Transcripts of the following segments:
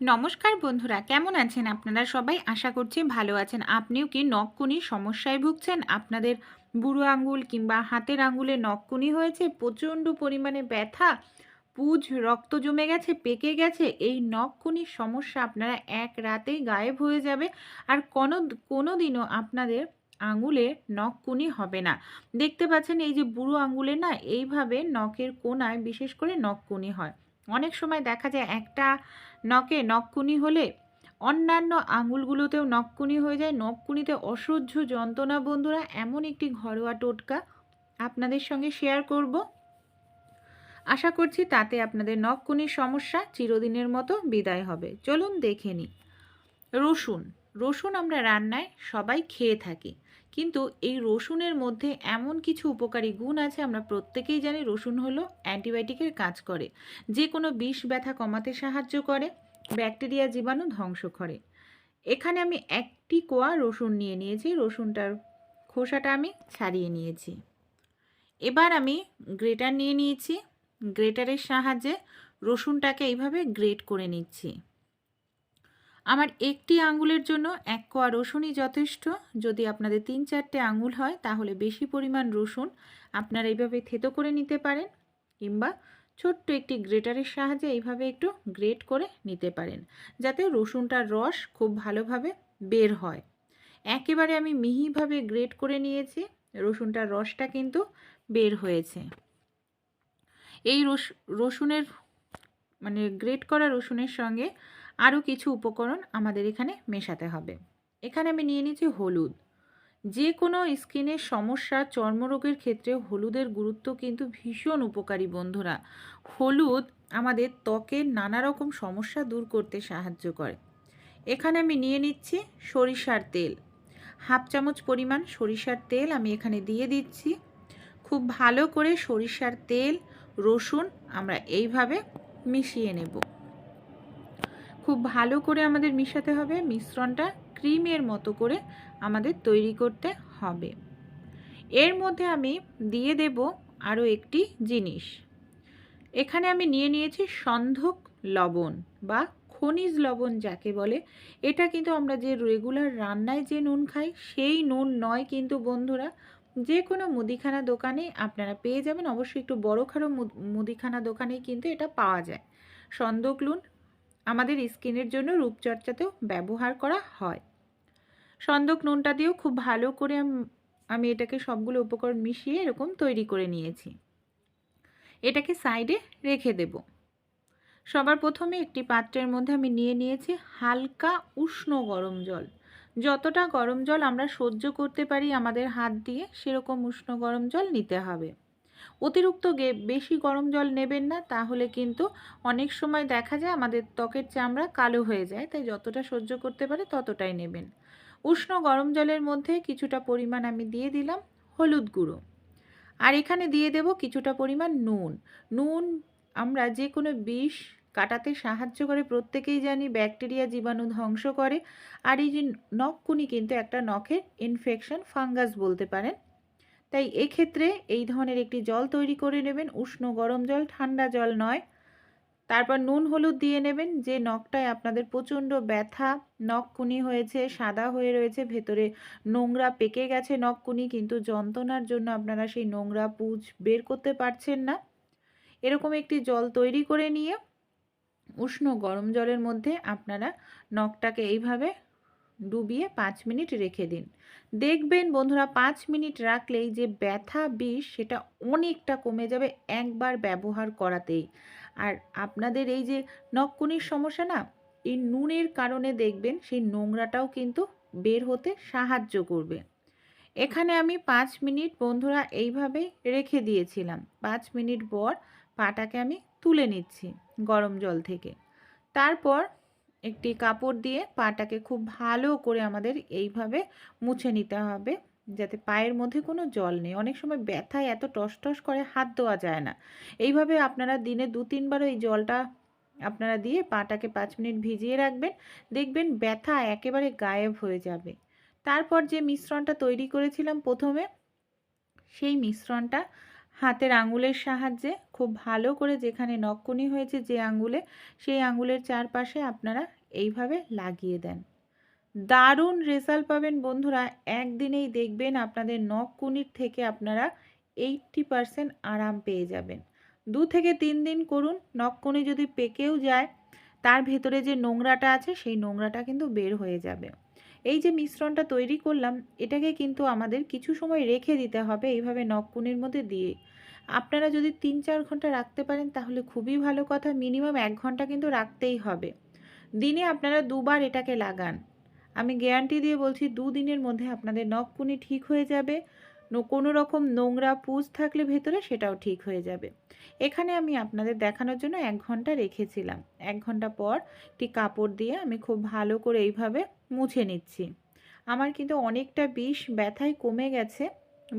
নমস্কার বন্ধুরা, কেমন আছেন আপনারা? সবাই আশা করছি ভালো আছেন। আপনিও কি নখকুনি সমস্যায় ভুগছেন? আপনাদের বুড়ো আঙ্গুল কিংবা হাতের আঙ্গুলে নখকুনি হয়েছে? প্রচণ্ড পরিমাণে ব্যথা? পুজ, রক্ত জমে গেছে, পেকে গেছে? এই নখকুনির সমস্যা আপনারা এক রাতেই গায়েব হয়ে যাবে আর কোনো কোনো দিনও আপনাদের আঙুলে নখকুনি হবে না। দেখতে পাচ্ছেন এই যে বুড়ো আঙ্গুলে না, এইভাবে নখের কোনায় বিশেষ করে নখকুনি হয়। অনেক সময় দেখা যায় একটা নখে নখকুনি হলে অন্যান্য আঙুলগুলোতেও নখকুনি হয়ে যায়। নখকুনিতে অসহ্য যন্ত্রণা, বন্ধুরা, এমন একটি ঘরোয়া টোটকা আপনাদের সঙ্গে শেয়ার করব। আশা করছি তাতে আপনাদের নখকুনির সমস্যা চিরদিনের মতো বিদায় হবে। চলুন দেখে নিই। রসুন রসুন আমরা রান্নায় সবাই খেয়ে থাকি। কিন্তু এই রসুনের মধ্যে এমন কিছু উপকারী গুণ আছে, আমরা প্রত্যেকেই জানি রসুন হলো অ্যান্টিবায়োটিকের কাজ করে। যে কোনো বিষ ব্যথা কমাতে সাহায্য করে, ব্যাকটেরিয়া জীবাণু ধ্বংস করে। এখানে আমি একটি কোয়া রসুন নিয়ে নিয়েছি, রসুনটার খোসাটা আমি ছাড়িয়ে নিয়েছি। এবার আমি গ্রেটার নিয়ে নিয়েছি। গ্রেটারের সাহায্যে রসুনটাকে এইভাবে গ্রেট করে নিচ্ছি। আমার একটি আঙ্গুলের জন্য এক কোয়া রসুনই যথেষ্ট। যদি আপনাদের তিন চারটে আঙ্গুল হয়, তাহলে বেশি পরিমাণ রসুন আপনারা এইভাবে থেতো করে নিতে পারেন কিংবা ছোট্ট একটি গ্রেটারের সাহায্যে এইভাবে একটু গ্রেট করে নিতে পারেন, যাতে রসুনটার রস খুব ভালোভাবে বের হয়। একেবারে আমি মিহিভাবে গ্রেট করে নিয়েছি, রসুনটার রসটা কিন্তু বের হয়েছে। এই রস, রসুনের মানে গ্রেট করা রসুনের সঙ্গে আরও কিছু উপকরণ আমাদের এখানে মেশাতে হবে। এখানে আমি নিয়ে নিয়েছি হলুদ। যে কোনো স্কিনের সমস্যা, চর্মরোগের ক্ষেত্রে হলুদের গুরুত্ব কিন্তু ভীষণ উপকারী বন্ধুরা। হলুদ আমাদের ত্বকের নানা রকম সমস্যা দূর করতে সাহায্য করে। এখানে আমি নিয়ে নিচ্ছি সরিষার তেল। হাফ চামচ পরিমাণ সরিষার তেল আমি এখানে দিয়ে দিচ্ছি। খুব ভালো করে সরিষার তেল, রসুন আমরা এইভাবে মিশিয়ে নেব। খুব ভালো করে আমাদের মিশাতে হবে, মিশ্রণটা ক্রিমের মতো করে আমাদের তৈরি করতে হবে। এর মধ্যে আমি দিয়ে দেব আরও একটি জিনিস। এখানে আমি নিয়ে নিয়েছি সন্ধক লবণ বা খনিজ লবণ যাকে বলে। এটা কিন্তু আমরা যে রেগুলার রান্নায় যে নুন খাই, সেই নুন নয় কিন্তু বন্ধুরা যে কোনো মুদিখানা দোকানে আপনারা পেয়ে যাবেন। অবশ্যই একটু বড় খারো মুদিখানা দোকানেই কিন্তু এটা পাওয়া যায়। সন্দক নুন আমাদের স্কিনের জন্য রূপচর্চাতেও ব্যবহার করা হয়। সন্দক নুনটা দিয়েও খুব ভালো করে আমি এটাকে সবগুলো উপকরণ মিশিয়ে এরকম তৈরি করে নিয়েছি। এটাকে সাইডে রেখে দেব। সবার প্রথমে একটি পাত্রের মধ্যে আমি নিয়ে নিয়েছি হালকা উষ্ণ গরম জল। যতটা গরম জল আমরা সহ্য করতে পারি আমাদের হাত দিয়ে, সেরকম উষ্ণ গরম জল নিতে হবে। অতিরিক্ত গে বেশি গরম জল নেবেন না, তাহলে কিন্তু অনেক সময় দেখা যায় আমাদের ত্বকের চামড়া কালো হয়ে যায়, তাই যতটা সহ্য করতে পারে ততটাই নেবেন। উষ্ণ গরম জলের মধ্যে কিছুটা পরিমাণ আমি দিয়ে দিলাম হলুদ গুঁড়ো। আর এখানে দিয়ে দেব কিছুটা পরিমাণ নুন। নুন আমরা যে কোনো বিষ কাটাতে সাহায্য করে, প্রত্যেকেই জানি ব্যাকটেরিয়া জীবাণু ধ্বংস করে। আর এই যে নখকুনি কিন্তু একটা নখের ইনফেকশন ফাঙ্গাস বলতে পারেন। তাই এক্ষেত্রে এই ধরনের একটি জল তৈরি করে নেবেন। উষ্ণ গরম জল, ঠান্ডা জল নয়। তারপর নুন, হলুদ দিয়ে নেবেন। যে নখটায় আপনাদের প্রচণ্ড ব্যথা, নখকুনি হয়েছে, সাদা হয়ে রয়েছে, ভেতরে নোংরা পেকে গেছে নখকুনি, কিন্তু যন্ত্রণার জন্য আপনারা সেই নোংরা পুজ বের করতে পারছেন না। এরকম একটি জল তৈরি করে নিয়ে উষ্ণ গরম জলের মধ্যে আপনারা নখটাকে এইভাবে ডুবিয়ে পাঁচ মিনিট রেখে দিন। দেখবেন বন্ধুরা, পাঁচ মিনিট রাখলেই যে ব্যথা বিষ, সেটা অনেকটা কমে যাবে একবার ব্যবহার করাতেই। আর আপনাদের এই যে নখকুনির সমস্যা না, এই নুনের কারণে দেখবেন সেই নোংরাটাও কিন্তু বের হতে সাহায্য করবে। এখানে আমি পাঁচ মিনিট বন্ধুরা এইভাবে রেখে দিয়েছিলাম। পাঁচ মিনিট পর পাটাকে আমি তুলে নিচ্ছি গরম জল থেকে। তারপর একটি কাপড় দিয়ে পাটাকে খুব ভালো করে আমাদের এইভাবে মুছে নিতে হবে, যাতে পায়ের মধ্যে কোনো জল নেই। অনেক সময় ব্যথায় এত টস টস করে হাত দেওয়া যায় না। এইভাবে আপনারা দিনে দু তিনবার এই জলটা আপনারা দিয়ে পাটাকে পাঁচ মিনিট ভিজিয়ে রাখবেন। দেখবেন ব্যথা একেবারে গায়েব হয়ে যাবে। তারপর যে মিশ্রণটা তৈরি করেছিলাম প্রথমে, সেই মিশ্রণটা হাতের আঙুলের সাহায্যে খুব ভালো করে যেখানে নখকুনি হয়েছে যে আঙুলে, সেই আঙুলের চারপাশে আপনারা এইভাবে লাগিয়ে দেন। দারুণ রেজাল্ট পাবেন বন্ধুরা। একদিনেই দেখবেন আপনাদের নখকুনির থেকে আপনারা এইটটি পারসেন্ট আরাম পেয়ে যাবেন। দু থেকে তিন দিন করুন, নখকুনি যদি পেকেও যায়, তার ভেতরে যে নোংরাটা আছে, সেই নোংরাটা কিন্তু বের হয়ে যাবে। এই যে মিশ্রণটা তৈরি করলাম, এটাকে কিন্তু আমাদের কিছু সময় রেখে দিতে হবে এইভাবে নখকুনির মধ্যে দিয়ে। আপনারা যদি তিন চার ঘণ্টা রাখতে পারেন, তাহলে খুবই ভালো কথা। মিনিমাম এক ঘণ্টা কিন্তু রাখতেই হবে। দিনে আপনারা দুবার এটাকে লাগান। আমি গ্যারান্টি দিয়ে বলছি, দুদিনের মধ্যে আপনাদের নখকুনি ঠিক হয়ে যাবে। কোনো রকম নোংরা পুজ থাকলে ভেতরে সেটাও ঠিক হয়ে যাবে। এখানে আমি আপনাদের দেখানোর জন্য এক ঘণ্টা রেখেছিলাম। এক ঘণ্টা পর একটি কাপড় দিয়ে আমি খুব ভালো করে এইভাবে মুছে নিচ্ছি। আমার কিন্তু অনেকটা বিষ ব্যথায় কমে গেছে।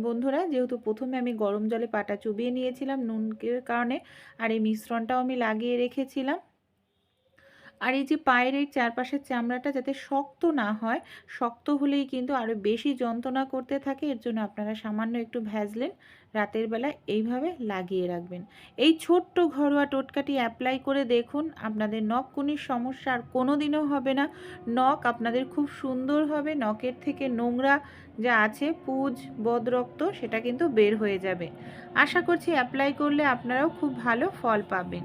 বন্ধুরা, যেহেতু প্রথমে আমি গরম জলে পাটা চুবিয়ে নিয়েছিলাম নুনকের কারণে, আর এই মিশ্রণটাও আমি লাগিয়ে রেখেছিলাম। আর এই যে পায়ের এই চারপাশের চামড়াটা যাতে শক্ত না হয়, শক্ত হলেই কিন্তু আরও বেশি যন্ত্রণা করতে থাকে, এর জন্য আপনারা সামান্য একটু ভ্যাজলেন, রাতের বেলা এইভাবে লাগিয়ে রাখবেন। এই ছোট্ট ঘরোয়া টোটকাটি অ্যাপ্লাই করে দেখুন, আপনাদের নখ নখকুনির সমস্যা আর কোনো দিনও হবে না। নখ আপনাদের খুব সুন্দর হবে, নখের থেকে নোংরা যা আছে, পুজ, বদরক্ত, সেটা কিন্তু বের হয়ে যাবে। আশা করছি অ্যাপ্লাই করলে আপনারাও খুব ভালো ফল পাবেন।